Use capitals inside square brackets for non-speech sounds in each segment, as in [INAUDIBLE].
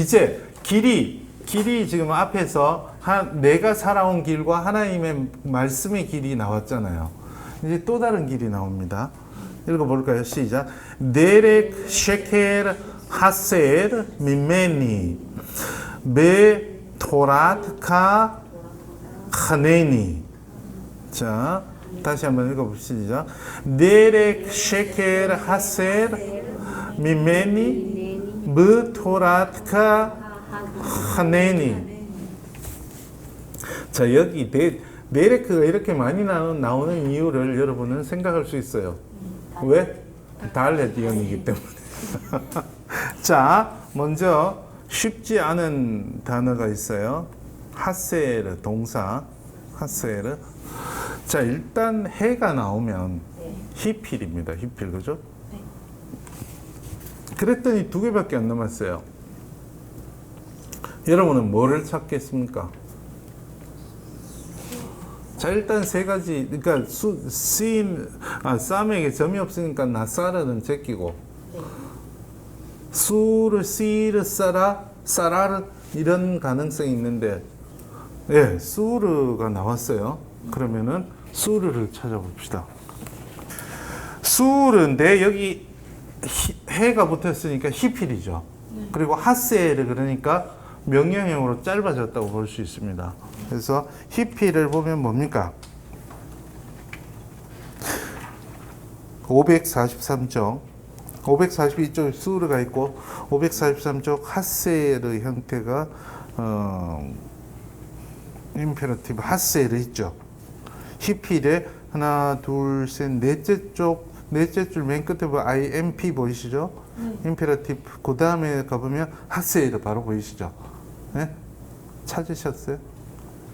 2절 가봅시다. 이제 길이 길이 지금 앞에서 한, 내가 살아온 길과 하나님의 말씀의 길이 나왔잖아요. 이제 또 다른 길이 나옵니다. 읽어볼까요? 시작. 데렉 쉐켈 하셀 미메니 베 토라트카 하네니 자 다시 한번 읽어봅시다. 데렉 쉐켈 하셀 미메니 브 토라트카 하네니 자 여기 데, 데레크가 이렇게 많이 나오는, 나오는 이유를 여러분은 생각할 수 있어요. 왜? 달레디언이기 때문에. [LAUGHS] 자, 먼저 쉽지 않은 단어가 있어요. 하세르 동사. 하세르. 자, 일단 해가 나오면 히필입니다. 히필 그죠? 그랬더니 두 개밖에 안 남았어요. 여러분은 뭐를 찾겠습니까? 자 일단 세 가지 그러니까 수, 쓰인 아 쌈에게 점이 없으니까 나사르는 제끼고 수를 씨를 싸라 싸라를 이런 가능성이 있는데 예 수르가 나왔어요 그러면은 수르를 찾아봅시다 수르인데 여기 히- 해가 붙었으니까 히필이죠. 그리고 하세를 그러니까 명령형으로 짧아졌다고 볼 수 있습니다. 그래서 히필을 보면 뭡니까? 543쪽. 542쪽 수르가 있고 543쪽 하세르 형태가 어, 임페러티브 하세르 있죠. 히필에 하나 둘 셋 넷째 쪽 넷째 줄 맨 끝에 보면 IMP 보이시죠? 임페러티브 그 다음에 가보면 하세르 바로 보이시죠? 네? 찾으셨어요?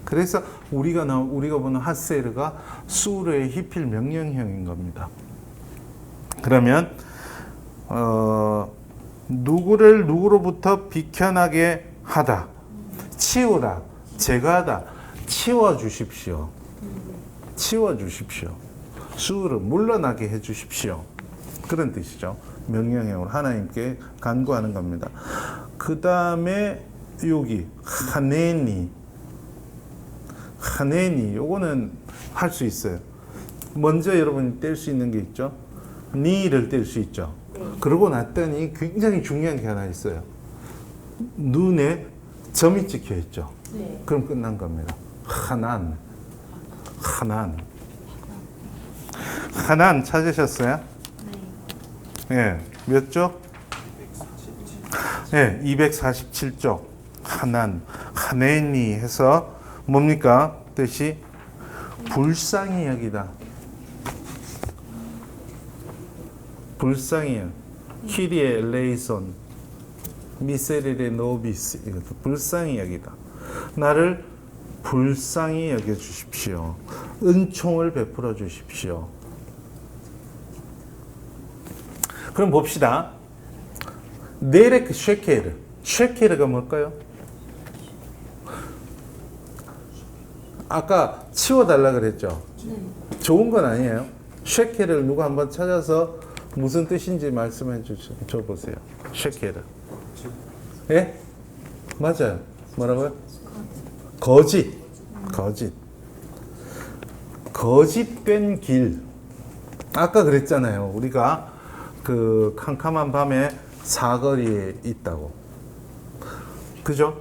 그래서 우리가 나 우리가 보는 하세르가 수르의 히필 명령형인 겁니다. 그러면 어, 누구를 누구로부터 비켜나게 하다, 치우다, 제거하다, 치워 주십시오. 치워 주십시오. 수를 물러나게 해 주십시오. 그런 뜻이죠. 명령형으로 하나님께 간구하는 겁니다. 그 다음에 여기 하네니, 하네니, 요거는 할 수 있어요. 먼저 여러분이 뗄 수 있는 게 있죠. 니를 뗄 수 있죠. 그러고 났더니 굉장히 중요한 게 하나 있어요. 눈에 점이 찍혀 있죠. 네. 그럼 끝난 겁니다. 하난. 하난. 하난 찾으셨어요? 예. 몇 쪽? 예, 247쪽. 하난. 하네니 해서 뭡니까? 뜻이 불쌍히 여기다. 불쌍히 여. 키리에 레이손. 미세레레 노비스. 이것도 불쌍히 여기다. 나를 불쌍히 여겨 주십시오. 은총을 베풀어 주십시오. 그럼 봅시다. 네레크 쉐케르. 쉐케르가 뭘까요? 아까 치워달라 그랬죠? 좋은 건 아니에요. 쉐케르를 누가 한번 찾아서 무슨 뜻인지 말씀해 줘 보세요. 쉐케르. 예? 맞아요. 뭐라고요? 거짓. 거짓. 거짓된 길. 아까 그랬잖아요. 우리가 그 캄캄한 밤에 사거리에 있다고. 그죠?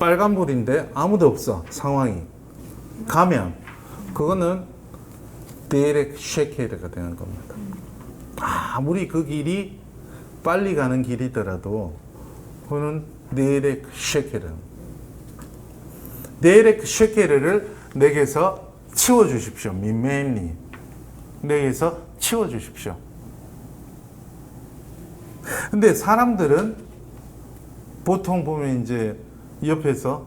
빨간불인데 아무도 없어. 상황이. 가면 그거는 데렉 쉐케르가 되는 겁니다. 아무리 그 길이 빨리 가는 길이더라도 그거는 데렉 쉐케르. 데렉 쉐케르를 내게서 치워 주십시오. 미메니. 내게서 치워 주십시오. 근데 사람들은 보통 보면 이제 옆에서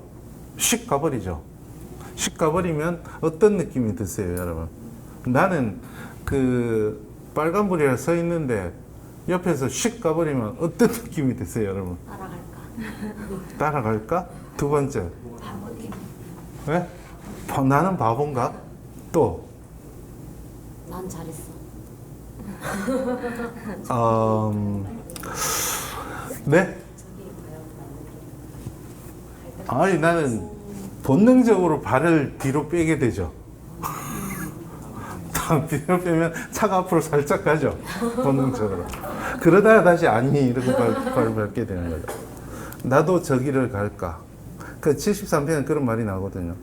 씩 가버리죠. 씩 가버리면 어떤 느낌이 드세요, 여러분? 나는 그 빨간불이라 서 있는데 옆에서 씩 가버리면 어떤 [LAUGHS] 느낌이 드세요, 여러분? 따라갈까? [LAUGHS] 따라갈까? 두 번째, 바보님. 왜? 바- 나는 바본가? 또, 난 잘했어. 음, 네? 아니 나는 본능적으로 발을 뒤로 빼게 되죠. [LAUGHS] 딱 뒤로 빼면 차가 앞으로 살짝 가죠. 본능적으로. 그러다가 다시 아니 이렇게 발, 발을 밟게 되는 거죠. 나도 저기를 갈까? 그 73편에 그런 말이 나거든요.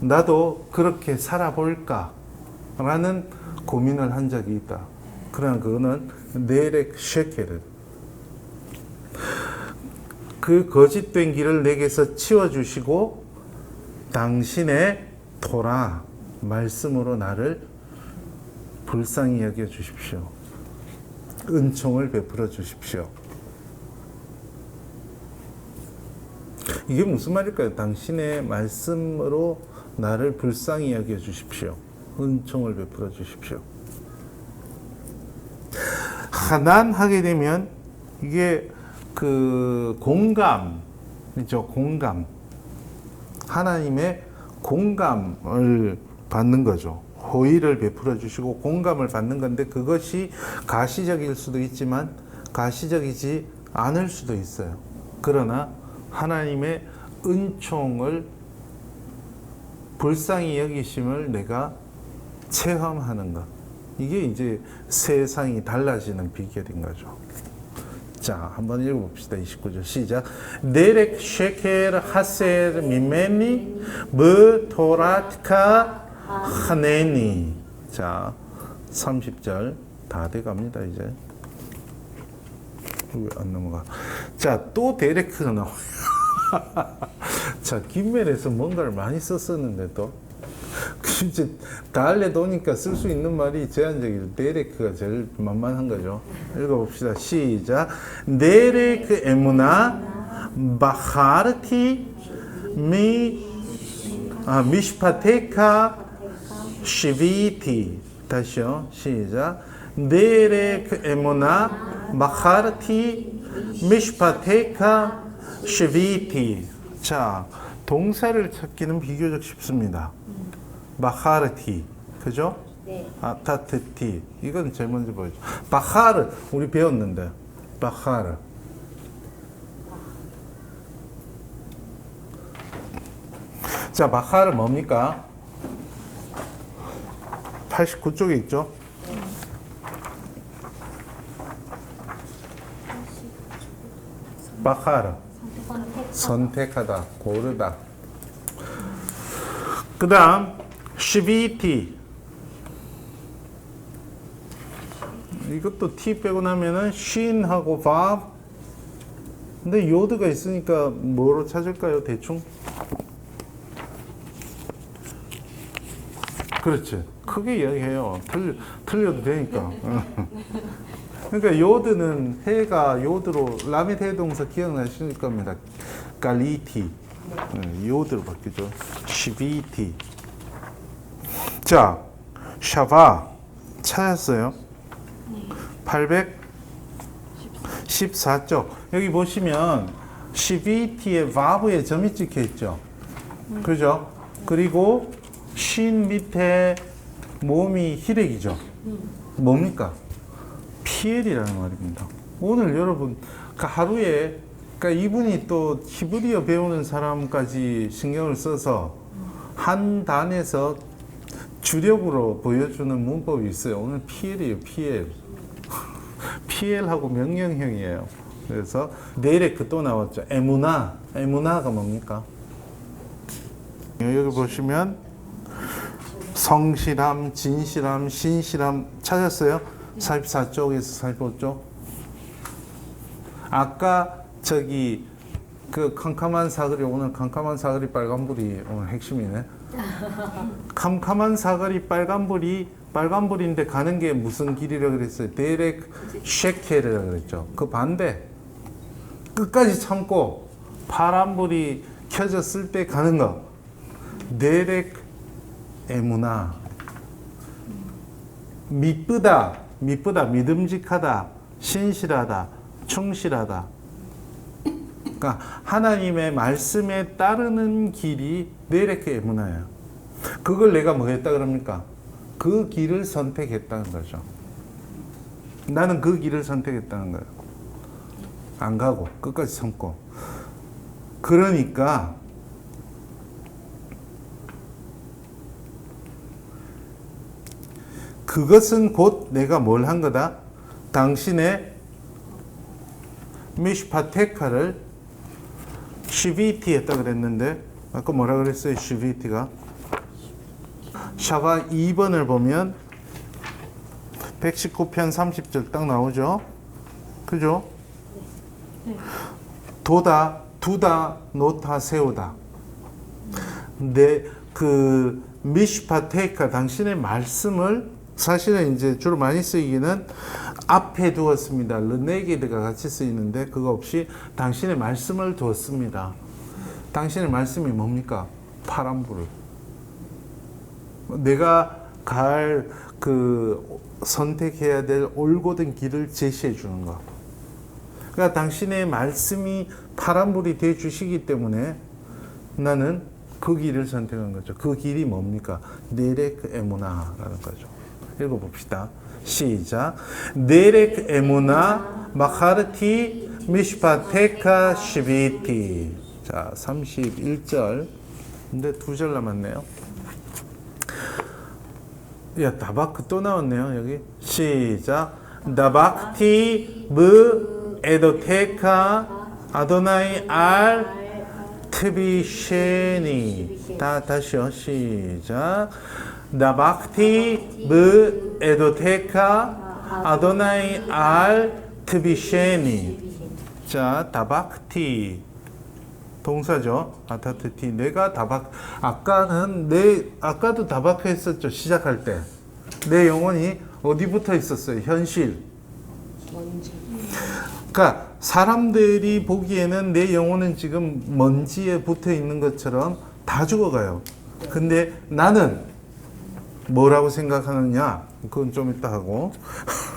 나도 그렇게 살아볼까? 라는 고민을 한 적이 있다. 그러나 그거는 내렉 쉐케르. 그 거짓된 길을 내게서 치워주시고 당신의 토라 말씀으로 나를 불쌍히 여겨 주십시오. 은총을 베풀어 주십시오. 이게 무슨 말일까요? 당신의 말씀으로 나를 불쌍히 여겨 주십시오. 은총을 베풀어 주십시오. 하난하게 되면 이게 그 공감이죠. 공감. 하나님의 공감을 받는 거죠. 호의를 베풀어 주시고 공감을 받는 건데 그것이 가시적일 수도 있지만 가시적이지 않을 수도 있어요. 그러나 하나님의 은총을 불쌍히 여기심을 내가 체험하는 것. 이게 이제 세상이 달라지는 비결인 거죠. 자, 한번 읽어봅시다. 29절 시작. 네렉 쉐켈 하셀 미메니 무 토라트카 하네니. 자, 30절 다 돼갑니다 이제. 왜 안 넘어가? 자, 또 데레크가 나와요. [LAUGHS] 자, 김멜에서 뭔가를 많이 썼었는데 또. 이제 달래 도니까 쓸 수 있는 말이 제한적이죠. 데레크가 제일 만만한 거죠. 읽어봅시다. 시작. 데레크 에무나 바하르티 미 아, 미시파테카 시비티 다시요. 시작. 데레크 에무나 바하르티 미시파테카 시비티 자, 동사를 찾기는 비교적 쉽습니다. 바하르티 그죠? 네. 아타트티 이건 제일 먼저 보여줘. 바하르 우리 배웠는데 바하르 자 바하르 뭡니까? 89쪽에 있죠? 바하르 선택하다 고르다 그 다음 시비티. 이것도 T 빼고 나면은 쉰하고 밥. 근데 요드가 있으니까 뭐로 찾을까요 대충? 그렇지. 크게 이야기해요. 틀, 틀려도 되니까. [LAUGHS] 그러니까 요드는 해가 요드로 라멧 해동사 기억나실 겁니다. 갈리티. 네, 요드로 바뀌죠. 시비티 자 샤바 찾았어요. 814쪽. 여기 보시면 시비티에 바브에 점이 찍혀 있죠. 그죠? 그리고 신 밑에 몸이 희렉이죠. 뭡니까? 피엘이라는 말입니다. 오늘 여러분 그 하루에 그러니까 이분이 또 히브리어 배우는 사람까지 신경을 써서 한 단에서 주력으로 보여주는 문법이 있어요. 오늘 PL이에요, PL. [LAUGHS] PL하고 명령형이에요. 그래서 그또 나왔죠. 에무나. 에무나가 뭡니까? 여기 보시면 성실함, 진실함, 신실함 찾았어요? 44쪽에서 45쪽. 아까 저기 그 캄캄한 사거리 오늘 캄캄한 사거리 빨간불이 오늘 핵심이네. [LAUGHS] 캄캄한 사거리 빨간불이 빨간불인데 가는 게 무슨 길이라 그랬어요? 데렉 쉐케르라 그랬죠. 그 반대. 끝까지 참고 파란불이 켜졌을 때 가는 거. 데렉 에무나. 미쁘다, 미쁘다, 믿음직하다, 신실하다, 충실하다. 그러니까 하나님의 말씀에 따르는 길이 내레크 에무나예요. 그걸 내가 뭐 했다 그럽니까? 그 길을 선택했다는 거죠. 나는 그 길을 선택했다는 거예요. 안 가고 끝까지 참고. 그러니까 그것은 곧 내가 뭘 한 거다? 당신의 미슈파테카를 시비티 했다 그랬는데 아까 뭐라 그랬어요? 시비티가 샤가 2번을 보면 119편 30절 딱 나오죠? 그죠? 도다, 두다, 놓다, 세우다. 근데 그 미슈파테이카 당신의 말씀을 사실은 이제 주로 많이 쓰이기는 앞에 두었습니다. 르네게드가 같이 쓰이는데 그거 없이 당신의 말씀을 두었습니다. 당신의 말씀이 뭡니까? 파란불을. 내가 갈 그 선택해야 될 올곧은 길을 제시해 주는 거. 그러니까 당신의 말씀이 파란불이 돼 주시기 때문에 나는 그 길을 선택한 거죠. 그 길이 뭡니까? 네렉 에모나라는 거죠. 읽어봅시다. 시작. 네렉 에모나 마카르티 미슈파테카 시비티. 자, 31절. 근데 두 절 남았네요. 야, 다바크 또 나왔네요, 여기. 시작. 다바크티 무 에도테카 아도나이 알 트비쉐니. 다, 다시요. 시작. 다바크티 무 에도테카 아도나이 알 트비쉐니. 자, 다바크티. 동사죠. 아타트티. 내가 다박, 아까는 내, 아까도 다박 했었죠. 시작할 때. 내 영혼이 어디 붙어 있었어요? 현실. 먼지. 그러니까 사람들이 보기에는 내 영혼은 지금 먼지에 붙어 있는 것처럼 다 죽어가요. 근데 나는 뭐라고 생각하느냐? 그건 좀 이따 하고.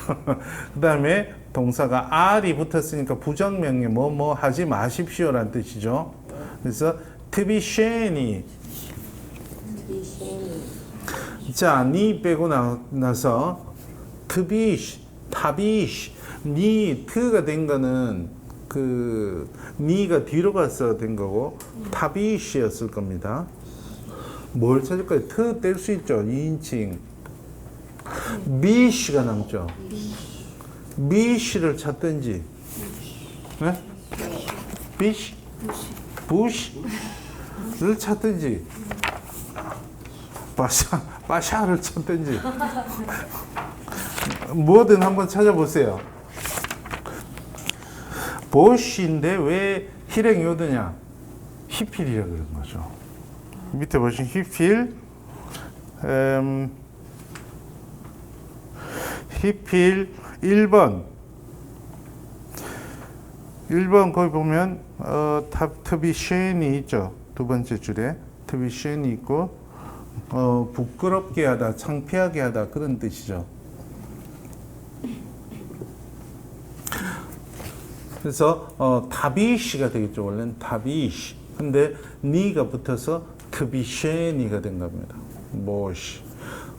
[LAUGHS] 그 다음에 동사가 R이 붙었으니까 부정명에 뭐뭐 하지 마십시오 라는 뜻이죠. 그래서 to be 비쉐니. 자, 니 빼고 나, 나서 트비시, 타비시, 니 트가 된 거는 그 니가 뒤로 가서 된 거고 타비시였을 겁니다. 뭘 찾을까요? 트 뗄 수 있죠. 2인칭. 비시가 남죠. 비시를 찾든지. 네? 비시? 부시를 찾든지. 바샤, 바샤를 찾든지. 뭐든 한번 찾아보세요. 보시인데 왜 힐행 요드냐? 히필이라 그런 거죠. 밑에 보신 히필, 음, 히필 1번. 1번 거기 보면 어, 탑, 트비쉔이 있죠. 두 번째 줄에 트비쉔이 있고 어, 부끄럽게 하다, 창피하게 하다 그런 뜻이죠. 그래서 어, 타비시가 되겠죠. 원래는 타비시. 근데 니가 붙어서 트비쉐니가 된 겁니다. 보시.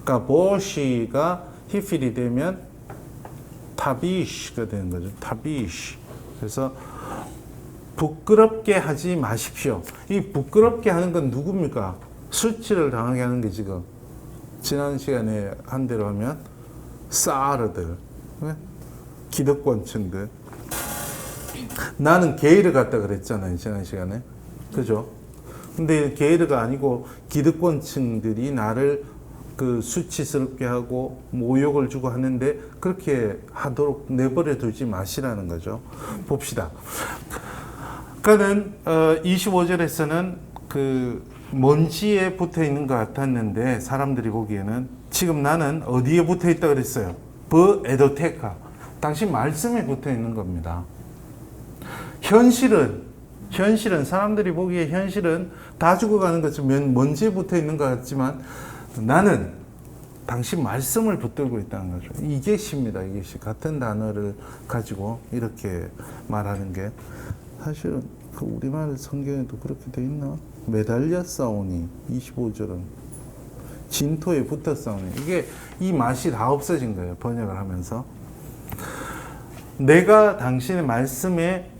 그러니까 보시가 히필이 되면 타비시가 되는 거죠. 타비시. 그래서 부끄럽게 하지 마십시오. 이 부끄럽게 하는 건 누굽니까? 수치를 당하게 하는 게 지금 지난 시간에 한 대로 하면 사르들, 네? 기득권층들. 나는 게이를 갖다 그랬잖아요 지난 시간에, 그죠? 근데 게이르가 아니고 기득권층들이 나를 그 수치스럽게 하고 모욕을 주고 하는데 그렇게 하도록 내버려 두지 마시라는 거죠. 봅시다. 그는 어, 25절에서는 그 먼지에 붙어 있는 것 같았는데 사람들이 보기에는 지금 나는 어디에 붙어 있다 그랬어요? 버 에도테카. 당신 말씀에 붙어 있는 겁니다. 현실은 현실은 사람들이 보기에 현실은 다 죽어가는 것처럼 먼지에 붙어 있는 것 같지만 나는 당신 말씀을 붙들고 있다는 거죠. 이게 시입니다. 이게 시. 같은 단어를 가지고 이렇게 말하는 게 사실은 그 우리말 성경에도 그렇게 돼 있나? 매달려 싸우니 25절은 진토에 붙어 싸우니 이게 이 맛이 다 없어진 거예요. 번역을 하면서 내가 당신의 말씀에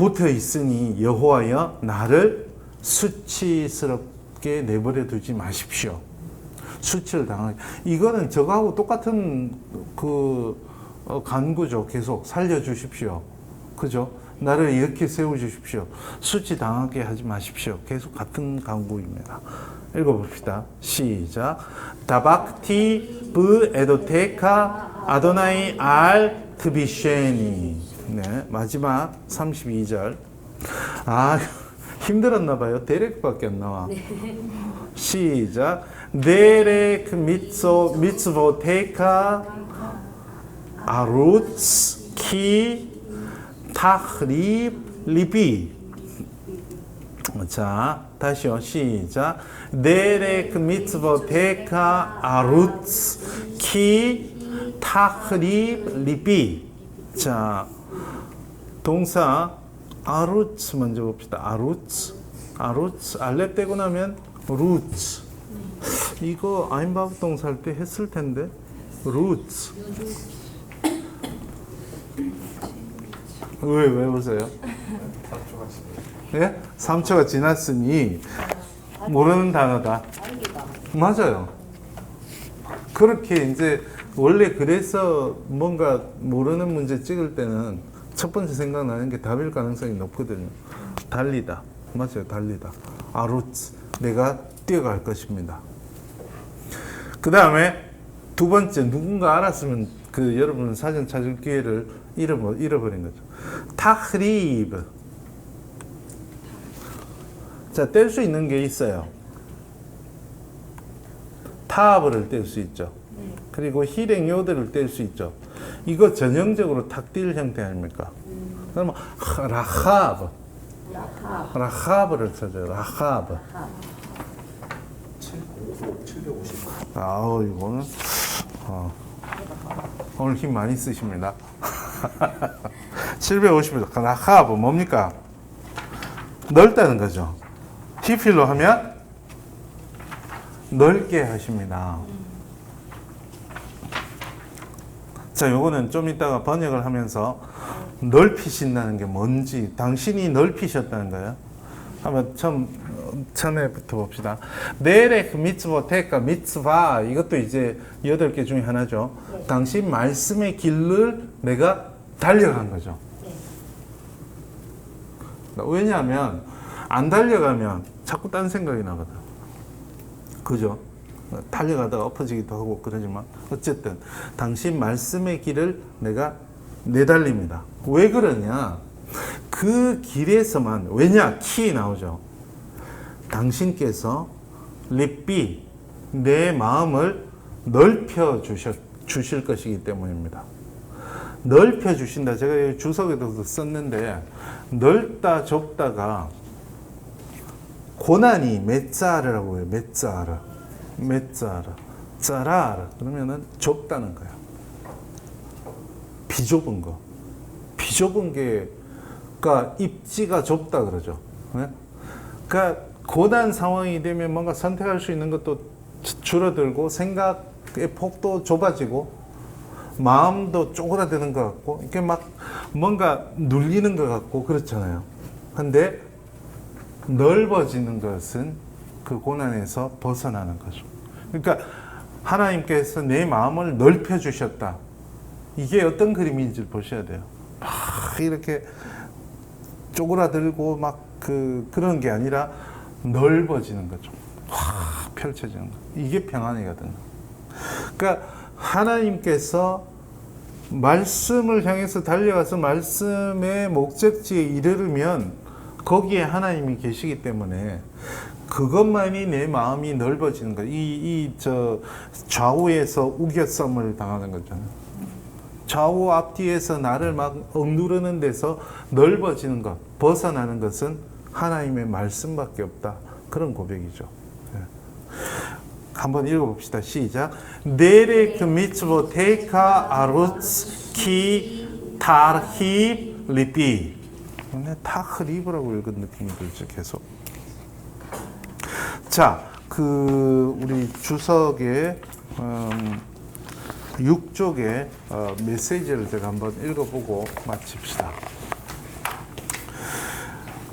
붙어 있으니 여호와여 나를 수치스럽게 내버려 두지 마십시오. 수치를 당하게. 이거는 저거하고 똑같은 그 어, 간구죠. 계속 살려 주십시오. 그죠? 나를 이렇게 세워 주십시오. 수치 당하게 하지 마십시오. 계속 같은 간구입니다. 읽어봅시다. 시작. 다박티 브 에도테카 아도나이 알 트비쉐니. 네, 마지막 32절. 아, [LAUGHS] 힘들었나 봐요. 데렉밖에 안 나와. 시작. 데렉 미츠 미츠보테카 아루츠 키 타흐립 리비 자 다시요 시작 데렉 미츠보테카 아루츠 키 타흐립 리비 자 동사 아루츠 먼저 봅시다 아루츠 아루츠 알렙 떼고 나면 루츠 이거 아임바브 동사 할 때 했을 텐데 루츠 왜, 왜 보세요? 예? 3초가 지났으니 모르는 단어다. 맞아요. 그렇게 이제 원래 그래서 뭔가 모르는 문제 찍을 때는 첫 번째 생각나는 게 답일 가능성이 높거든요. 달리다. 맞아요. 달리다. 아루츠. 내가 뛰어갈 것입니다. 그 다음에 두 번째 누군가 알았으면 그 여러분 사전 찾을 기회를 잃어버, 잃어버린 거죠. 타흐리브. 자, 뗄 수 있는 게 있어요. 타브를 뗄 수 있죠. 그리고 힐행 요들을 뗄 수 있죠. 이거 전형적으로 탁딜 형태 아닙니까? 그러면 하- 라하브, 라하 라하브를 찾아요. 라하브. 아우 이거는 어, 오늘 힘 많이 쓰십니다. [LAUGHS] 750일 라하브 뭡니까? 넓다는 거죠. 히필로 하면 넓게 하십니다. 자, 요거는 좀 이따가 번역을 하면서 넓히신다는 게 뭔지, 당신이 넓히셨다는 거예요. 한번 처음, 어, 처음에부터 봅시다. 네렉 미츠보 테카 미츠바 이것도 이제 여덟 개 중에 하나죠. 네. 당신 말씀의 길을 내가 달려간 거죠. 네. 왜냐하면 안 달려가면 자꾸 딴 생각이 나거든. 그죠? 달려가다가 엎어지기도 하고 그러지만 어쨌든 당신 말씀의 길을 내가 내달립니다. 왜 그러냐? 그 길에서만 왜냐? 키 나오죠. 당신께서 립비 내 마음을 넓혀 주셨, 주실 것이기 때문입니다. 넓혀 주신다. 제가 주석에도 썼는데 넓다 좁다가 고난이 메짜르라고 해요. 메짜르. 메짜르. 짜라르. 그러면은 좁다는 거야. 비좁은 거. 비좁은 게가 입지가 좁다 그러죠. 네? 그러니까 고난 상황이 되면 뭔가 선택할 수 있는 것도 주- 줄어들고 생각의 폭도 좁아지고 마음도 쪼그라드는 것 같고 이렇게 막 뭔가 눌리는 것 같고 그렇잖아요. 근데 넓어지는 것은 그 고난에서 벗어나는 거죠. 그러니까 하나님께서 내 마음을 넓혀 주셨다. 이게 어떤 그림인지 보셔야 돼요. 막 이렇게 쪼그라들고 막 그 그런 게 아니라 넓어지는 거죠. 확 펼쳐지는 거. 이게 평안이거든요. 그러니까 하나님께서 말씀을 향해서 달려가서 말씀의 목적지에 이르르면 거기에 하나님이 계시기 때문에 그것만이 내 마음이 넓어지는 거예요. 이, 이, 저, 좌우에서 우겨썸을 당하는 거잖아요. 좌우 앞뒤에서 나를 막 억누르는 데서 넓어지는 것, 벗어나는 것은 하나님의 말씀밖에 없다. 그런 고백이죠. 예. 한번 읽어봅시다. 시작. 테이카 아루츠 키 타히 리피. 근데 타흐리브라고 읽은 느낌이 들죠. 계속. 자, 그 우리 주석의 음, 6쪽의 어, 메시지를 제가 한번 읽어보고 마칩시다.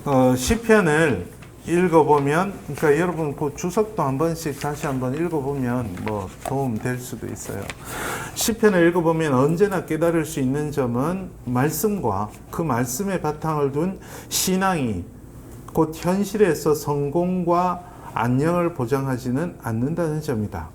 어, 시편을 읽어보면, 그러니까 여러분 그 주석도 한 번씩 다시 한번 읽어보면 뭐 도움 될 수도 있어요. 시편을 읽어보면 언제나 깨달을 수 있는 점은 말씀과 그 말씀의 바탕을 둔 신앙이 곧 현실에서 성공과 안녕을 보장하지는 않는다는 점이다.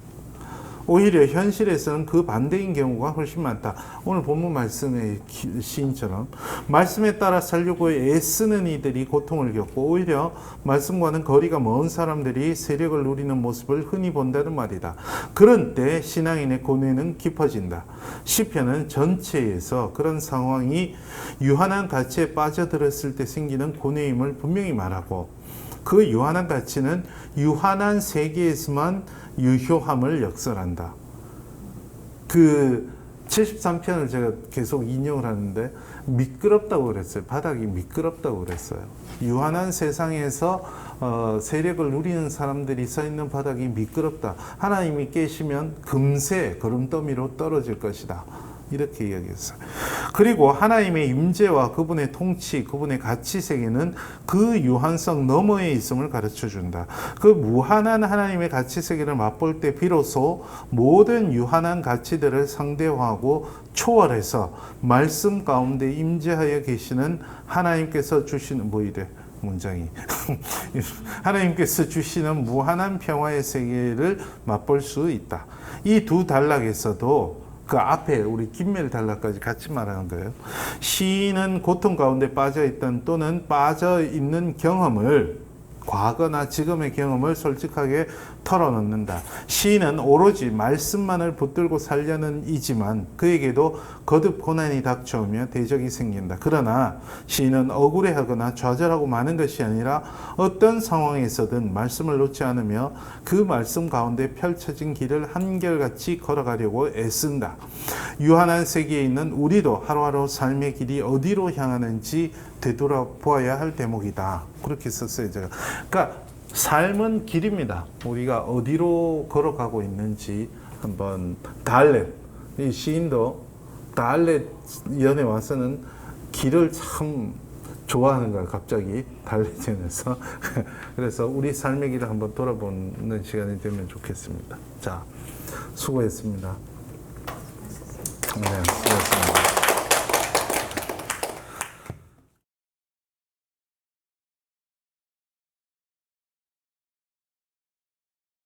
오히려 현실에서는 그 반대인 경우가 훨씬 많다. 오늘 본문 말씀의 기- 시인처럼 말씀에 따라 살려고 애쓰는 이들이 고통을 겪고 오히려 말씀과는 거리가 먼 사람들이 세력을 누리는 모습을 흔히 본다는 말이다. 그런 때 신앙인의 고뇌는 깊어진다. 시편은 전체에서 그런 상황이 유한한 가치에 빠져들었을 때 생기는 고뇌임을 분명히 말하고 그 유한한 가치는 유한한 세계에서만 유효함을 역설한다. 그 73편을 제가 계속 인용을 하는데 미끄럽다고 그랬어요. 바닥이 미끄럽다고 그랬어요. 유한한 세상에서 어, 세력을 누리는 사람들이 서 있는 바닥이 미끄럽다. 하나님이 깨시면 금세 걸음더미로 떨어질 것이다. 이렇게 이야기했어요. 그리고 하나님의 임재와 그분의 통치, 그분의 가치 세계는 그 유한성 너머에 있음을 가르쳐 준다. 그 무한한 하나님의 가치 세계를 맛볼 때 비로소 모든 유한한 가치들을 상대화하고 초월해서 말씀 가운데 임재하여 계시는 하나님께서 주시는 뭐 이래 문장이 [LAUGHS] 하나님께서 주시는 무한한 평화의 세계를 맛볼 수 있다. 이 두 단락에서도 그 앞에 우리 김멜 단락까지 같이 말하는 거예요. 시인은 고통 가운데 빠져 있던 또는 빠져 있는 경험을 과거나 지금의 경험을 솔직하게 털어놓는다. 시인은 오로지 말씀만을 붙들고 살려는 이지만 그에게도 거듭 고난이 닥쳐오며 대적이 생긴다. 그러나 시인은 억울해하거나 좌절하고 마는 것이 아니라 어떤 상황에서든 말씀을 놓지 않으며 그 말씀 가운데 펼쳐진 길을 한결같이 걸어가려고 애쓴다. 유한한 세계에 있는 우리도 하루하루 삶의 길이 어디로 향하는지 되돌아보아야 할 대목이다. 그렇게 썼어요, 제가. 그러니까 삶은 길입니다. 우리가 어디로 걸어가고 있는지 한번 달렛 이 시인도 달렛 연에 와서는 길을 참 좋아하는 거야 갑자기 달렛전에서 [LAUGHS] 그래서 우리 삶의 길을 한번 돌아보는 시간이 되면 좋겠습니다. 자 수고했습니다. 네, 수고했습니다.